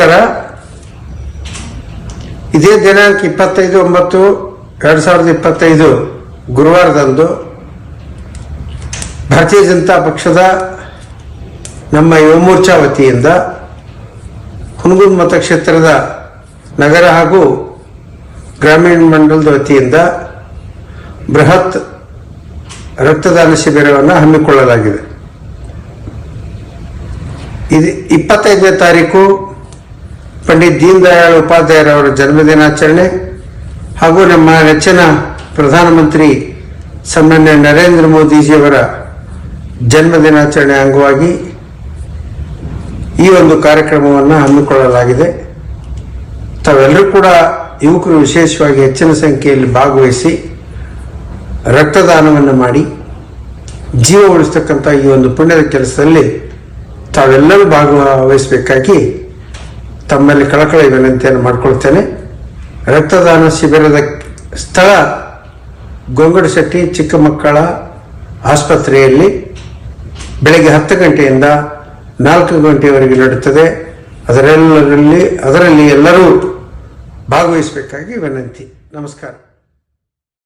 ನಮಸ್ಕಾರ ಇದೇ ದಿನಾಂಕ ಇಪ್ಪತ್ತೈದು, ಒಂಬತ್ತು, ಎರಡು ಸಾವಿರದ ಇಪ್ಪತ್ತೈದು ಗುರುವಾರದಂದು ಭಾರತೀಯ ಜನತಾ ಪಕ್ಷದ ನಮ್ಮ ಯುವ ಮೋರ್ಚಾ ವತಿಯಿಂದ ಹುನಗುಂದ್ ಮತಕ್ಷೇತ್ರದ ನಗರ ಹಾಗೂ ಗ್ರಾಮೀಣ ಮಂಡಲದ ವತಿಯಿಂದ ಬೃಹತ್ ರಕ್ತದಾನ ಶಿಬಿರವನ್ನು ಹಮ್ಮಿಕೊಳ್ಳಲಾಗಿದೆ. ಇದು ಇಪ್ಪತ್ತೈದನೇ ತಾರೀಕು ಪಂಡಿತ್ ದೀನ್ ದಯಾಳ್ ಉಪಾಧ್ಯಾಯರವರ ಜನ್ಮದಿನಾಚರಣೆ ಹಾಗೂ ನಮ್ಮ ನೆಚ್ಚಿನ ಪ್ರಧಾನಮಂತ್ರಿ ಸನ್ಮಾನ್ಯ ನರೇಂದ್ರ ಮೋದಿಜಿಯವರ ಜನ್ಮದಿನಾಚರಣೆ ಅಂಗವಾಗಿ ಈ ಒಂದು ಕಾರ್ಯಕ್ರಮವನ್ನು ಹಮ್ಮಿಕೊಳ್ಳಲಾಗಿದೆ. ತಾವೆಲ್ಲರೂ ಕೂಡ ಯುವಕರು ವಿಶೇಷವಾಗಿ ಹೆಚ್ಚಿನ ಸಂಖ್ಯೆಯಲ್ಲಿ ಭಾಗವಹಿಸಿ ರಕ್ತದಾನವನ್ನು ಮಾಡಿ ಜೀವ ಉಳಿಸ್ತಕ್ಕಂಥ ಈ ಒಂದು ಪುಣ್ಯದ ಕೆಲಸದಲ್ಲಿ ತಾವೆಲ್ಲರೂ ಭಾಗವಹಿಸಬೇಕಾಗಿ ತಮ್ಮಲ್ಲಿ ಕಳಕಳ ವಿನಂತಿಯನ್ನು ಮಾಡಿಕೊಳ್ತೇನೆ. ರಕ್ತದಾನ ಶಿಬಿರದ ಸ್ಥಳ ಗೊಂಗಡಶೆಟ್ಟಿ ಚಿಕ್ಕ ಮಕ್ಕಳ ಆಸ್ಪತ್ರೆಯಲ್ಲಿ ಬೆಳಗ್ಗೆ ಹತ್ತು ಗಂಟೆಯಿಂದ ನಾಲ್ಕು ಗಂಟೆಯವರೆಗೆ ನಡೆಯುತ್ತದೆ ಅದರೆಲ್ಲರಲ್ಲಿ ಅದರಲ್ಲಿ ಎಲ್ಲರೂ ಭಾಗವಹಿಸಬೇಕಾಗಿ ವಿನಂತಿ. ನಮಸ್ಕಾರ.